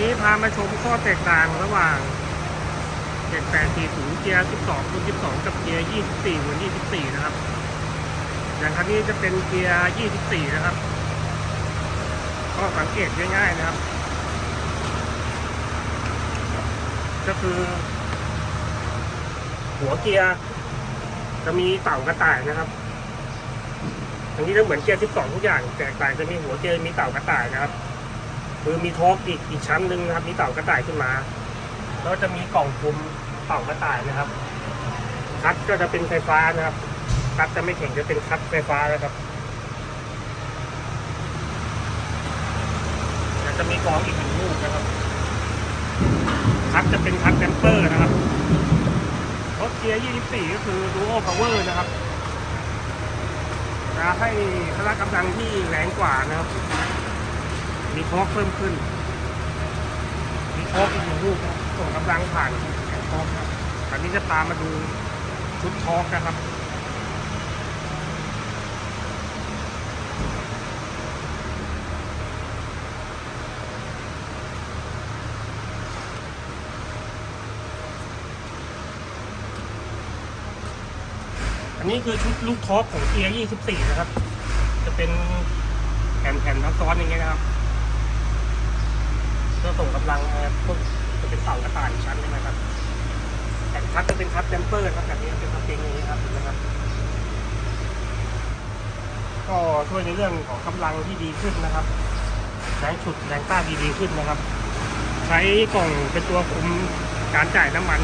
นี้พามาชมข้อแตกต่างระหว่าง 7840 เกียร์ 12รุ่น12 กับเกียร์ 24รุ่น24 นะครับ อย่างคันนี้จะเป็นเกียร์ 24 นะครับ ก็สังเกตง่ายๆนะครับ ก็คือ หัวเกียร์จะมีเต่ากระต่ายนะครับอันนี้ก็เหมือนเกียร์ 12 ทุกอย่าง แตกต่างจะมีหัวเกียร์มีเต่ากระต่ายนะครับ คือมีโทบอีกอีกชั้นหนึ่งนะครับ มีเต่ากระต่ายขึ้นมา แล้วจะมีกล่องคุมเต่ากระต่ายนะครับ คัดก็จะเป็นไฟฟ้านะครับ คัดจะไม่แข็งจะเป็นคัดไฟฟ้านะครับจะมีกล่องอีกหนึ่งลูกนะครับ คัดจะเป็นคัดแดมเปอร์นะครับรถเกียร์ 24 ก็คือ Duo Power นะครับ จะให้พละกำลังที่แรงกว่านะครับ มีทอร์กเพิ่มขึ้น มีทอร์กอีกหนึ่งลูกส่งกำลังผ่านแอนทอร์กครับอันนี้จะตามมาดูชุดทอร์กนะครับอันนี้คือชุดลูกทอกของเกียร์ 24 นะครับ จะเป็นแผ่นแผ่นทับซ้อนอย่างเงี้ยนะครับ เพื่อส่งกำลังนะครับพวกจะเป็นเต่ากระต่ายชั้นหนึงนะครับแผ่นคัดจะเป็นคัดแดมเปอร์ครับแบบนี้เป็นสปริงอย่างนี้ครับนไหมครับ ก็ช่วยในเรื่องของกำลังที่ดีขึ้นนะครับแรงฉุดแรงต้านดีขึ้นนะครับ ใช้กล่องเป็นตัวคุมการจ่ายน้ำมัน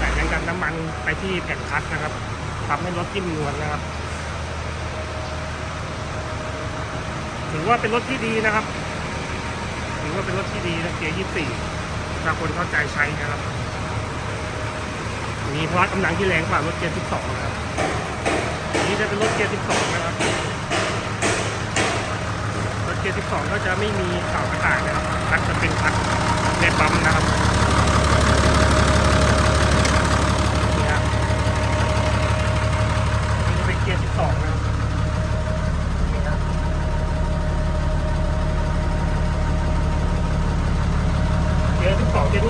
จ่ายแรงดันน้ำมันไปที่แผ่นคัดนะครับทำให้รถจิ้มนวลนะครับถือว่าเป็นรถที่ดีนะครับ ถือว่าเป็นรถที่ดีนะเกียร์ยี่สี่ถ้าคนเข้าใจใช้นะครับ มีพลัดกำลังที่แรงกว่ารถเกียร์12นะครับนี้จะเป็นรถเกียร์12นะครับรถเกียร์12ก็จะไม่มีเสากระต่ายนะครับคัดจะเป็นคัดในปั๊มนะครับนี่ครับนี่จะเป็นเกียร์ 12 นะครับนี่ครับ เกี